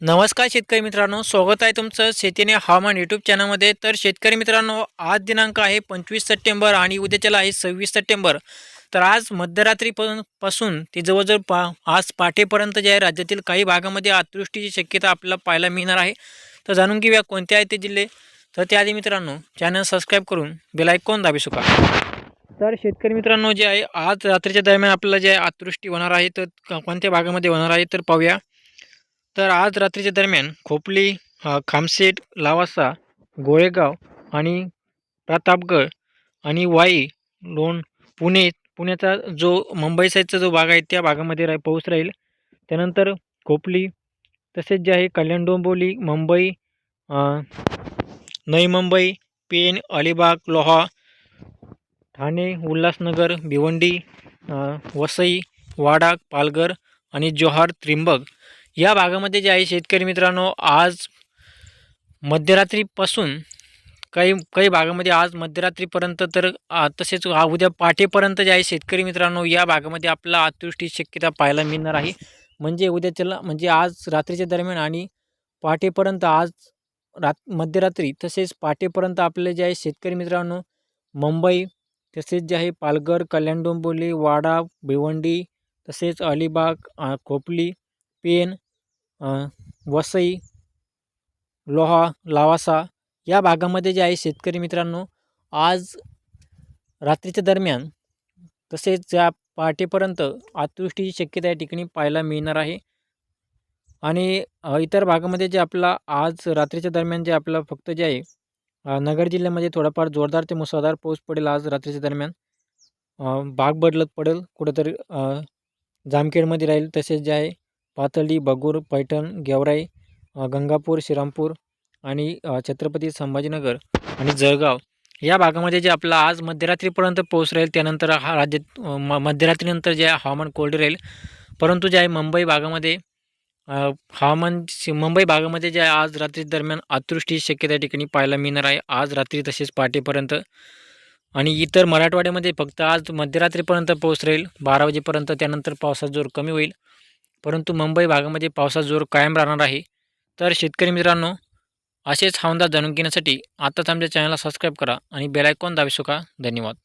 नमस्कार शेतकरी मित्रांनो स्वागत आहे तुमचं शेतीने हवामान यूट्यूब चॅनलमध्ये. तर शेतकरी मित्रांनो आज दिनांक आहे पंचवीस सप्टेंबर आणि उद्याच्याला आहे सव्वीस सप्टेंबर. तर आज मध्यरात्रीपासून पासून ते जवळजवळ पा आज पाठेपर्यंत जे आहे राज्यातील काही भागामध्ये अतिवृष्टीची शक्यता आपल्याला पाहायला मिळणार आहे. तर जाणून घेऊया कोणते आहे ते जिल्हे. तर त्याआधी मित्रांनो चॅनल सबस्क्राईब करून बेलायकॉन दाबी सुका तर शेतकरी मित्रांनो जे आहे आज रात्रीच्या दरम्यान आपल्याला जे आहे अतिवृष्टी होणार आहे तर कोणत्या भागामध्ये होणार आहे तर पाहूया. तर आज रात्रीच्या दरम्यान खोपली खामसेट लावासा गोळेगाव आणि प्रतापगड आणि वाई लोण पुणे पुण्याचा जो मुंबई साईडचा जो भाग आहे त्या भागामध्ये राह पाऊस राहील. त्यानंतर खोपली तसेच जे आहे कल्याण डोंबिवली मुंबई नई मुंबई पेण अलिबाग लोहा ठाणे उल्हासनगर भिवंडी वसई वाडा पालघर आणि जोहार त्रिंबक या भागामध्ये जे आहे शेतकरी मित्रांनो आज मध्यरात्रीपासून काही काही भागामध्ये आज मध्यरात्रीपर्यंत तर तसेच उद्या पाठेपर्यंत जे आहे शेतकरी मित्रांनो या भागामध्ये आपला अतिवृष्टी शक्यता पाहायला मिळणार आहे. म्हणजे उद्याच्याला म्हणजे आज रात्रीच्या दरम्यान आणि पहाटेपर्यंत आज रात मध्यरात्री तसेच पहाटेपर्यंत आपले जे आहे शेतकरी मित्रांनो मुंबई तसेच जे आहे पालघर कल्याण डोंबिवली वाडा भिवंडी तसेच अलिबाग खोपली पेन वसई लोहा लावासा या भागामध्ये जे आहे शेतकरी मित्रांनो आज रात्रीच्या दरम्यान तसेच या पहाटेपर्यंत अतिवृष्टीची शक्यता या ठिकाणी पाहायला मिळणार आहे. आणि इतर भागामध्ये जे आपला आज रात्रीच्या दरम्यान जे आपलं फक्त जे आहे नगर जिल्ह्यामध्ये थोडाफार जोरदार ते मुसळधार पाऊस पडेल आज रात्रीच्या दरम्यान. भाग बदलत पडेल कुठंतरी जामखेडमध्ये राहील तसेच जे आहे पाथर्डी बगूर पैठण गेवराई गंगापूर श्रीरामपूर आणि छत्रपती संभाजीनगर आणि जळगाव या भागामध्ये जे आपला आज मध्यरात्रीपर्यंत पाऊस राहील त्यानंतर हा राज्यात म मध्यरात्रीनंतर जे आहे हवामान कोरडे राहील. परंतु जे आहे मुंबई भागामध्ये हवामान शि- मुंबई भागामध्ये जे आहे आज रात्री दरम्यान अतिवृष्टीची शक्यता ठिकाणी पाहायला मिळणार आहे. आज रात्री तसेच पहाटेपर्यंत आणि इतर मराठवाड्यामध्ये फक्त आज मध्यरात्रीपर्यंत पाऊस राहील बारा वाजेपर्यंत त्यानंतर पावसाचा जोर कमी होईल. परंतु मुंबई भागामध्ये पावसाचा जोर कायम राहणार आहे. तर शेतकरी मित्रांनो असेच हवामान जाणून घेण्यासाठी आताच आमच्या चॅनलला सबस्क्राईब करा आणि बेलायकॉन दाबी का धन्यवाद.